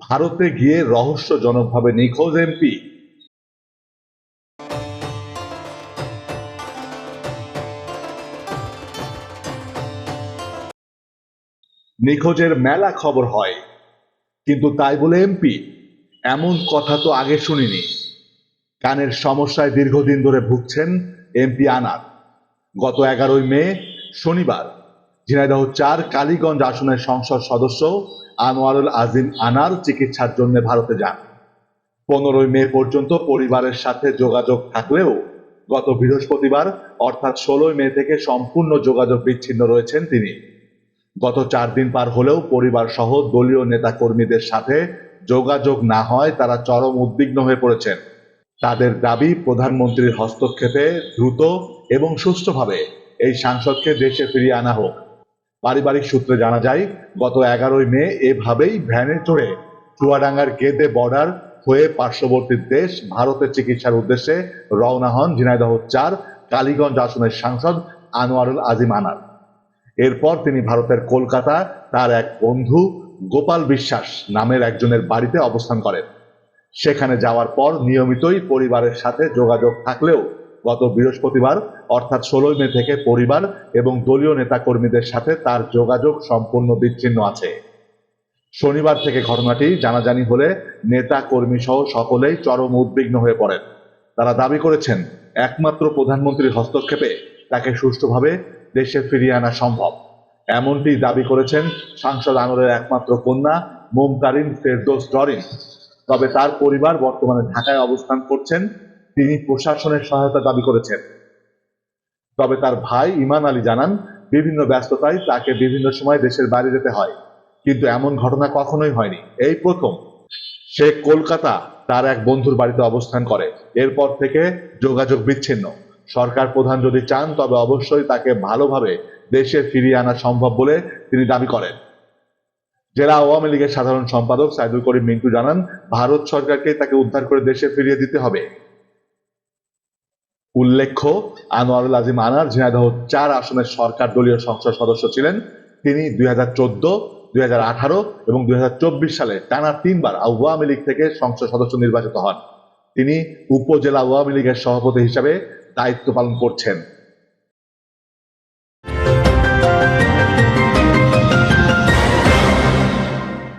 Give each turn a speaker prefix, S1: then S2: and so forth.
S1: ভারতে গিয়ে রহস্যজনকভাবে নিখোঁজ এমপি। নিখোঁজের মেলা খবর হয়, কিন্তু তাই বলে এমপি, এমন কথা তো আগে শুনিনি। কানের সমস্যায় দীর্ঘদিন ধরে ভুগছেন এমপি আনার গত এগারোই মে, শনিবার ঝিনাইদহ চার, কালীগঞ্জ আসনের সংসদ সদস্য আনোয়ারুল আজিম আনার চিকিৎসার জন্য ভারতে যান। পনেরোই মে পর্যন্ত পরিবারের সাথে যোগাযোগ থাকলেও গত বৃহস্পতিবার, অর্থাৎ ষোলোই মে থেকে সম্পূর্ণ যোগাযোগ বিচ্ছিন্ন রয়েছেন তিনি। গত চার দিন পার হলেও পরিবার সহ দলীয় নেতা কর্মীদের সাথে যোগাযোগ না হয় তারা চরম উদ্বিগ্ন হয়ে পড়েছেন। তাদের দাবি, প্রধানমন্ত্রীর হস্তক্ষেপে দ্রুত এবং সুষ্ঠুভাবে এই সাংসদকে দেশে ফিরিয়ে আনা হোক। পারিবারিক সূত্রে জানা যায়, গত এগারোই মে এভাবেই ভ্যানে চড়ে চুয়াডাঙ্গার গেদে বর্ডার হয়ে পার্শ্ববর্তী দেশ ভারতের চিকিৎসার উদ্দেশ্যে রওনা হন ঝিনাইদহ চার কালীগঞ্জ আসনের সাংসদ আনোয়ারুল আজিম আনার। এরপর তিনি ভারতের কলকাতা, তার এক বন্ধু গোপাল বিশ্বাস নামের একজনের বাড়িতে অবস্থান করেন। সেখানে যাওয়ার পর নিয়মিতই পরিবারের সাথে যোগাযোগ থাকলেও গত বৃহস্পতিবার, অর্থাৎ ষোলোই মে থেকে পরিবার এবং দলীয় নেতাকর্মীদের সাথে তার যোগাযোগ সম্পূর্ণ বিচ্ছিন্ন আছে। শনিবার থেকে ঘটনাটি জানাজানি হলে নেতা কর্মী সহ সকলেই চরম উদ্বিগ্ন হয়ে পড়েন। তারা দাবি করেছেন, একমাত্র প্রধানমন্ত্রীর হস্তক্ষেপে তাকে সুষ্ঠুভাবে দেশে ফিরিয়ে আনা সম্ভব। এমনটি দাবি করেছেন সাংসদ আনোয়ারের একমাত্র কন্যা মুমতারিন ফেরদোস ডরিন। তবে তার পরিবার বর্তমানে ঢাকায় অবস্থান করছেন তিনি প্রশাসনের সহায়তা দাবি করেছেন। তবে তার ভাই ইমান আলী জানান, বিভিন্ন ব্যস্ততায় তাকে বিভিন্ন সময় দেশের বাইরে যেতে হয়। কিন্তু এমন ঘটনা কখনোই হয়নি। এই প্রথম। সে কলকাতা তার এক বন্ধুর বাড়িতে অবস্থান করে। এরপর থেকে যোগাযোগ বিচ্ছিন্ন। সরকার প্রধান যদি চান, তবে অবশ্যই তাকে ভালোভাবে দেশে ফিরিয়ে আনা সম্ভব বলে তিনি দাবি করেন। জেলা আওয়ামী লীগের সাধারণ সম্পাদক সাইদুল করিম মিন্টু জানান, ভারত সরকারকে তাকে উদ্ধার করে দেশে ফিরিয়ে দিতে হবে। উল্লেখ্য, আনোয়ারুল আজিম আনার, ঝিনাইদহ চার আসনের সরকার দলীয় সংসদ সদস্য ছিলেন। তিনি দুই হাজার চোদ্দ, দুই হাজার আঠারো এবং দুই হাজার চব্বিশ সালে টানা তিনবার আওয়ামী লীগ থেকে সংসদ সদস্য নির্বাচিত হন। তিনি উপজেলা আওয়ামী লীগের সভাপতি হিসাবে দায়িত্ব পালন করছেন।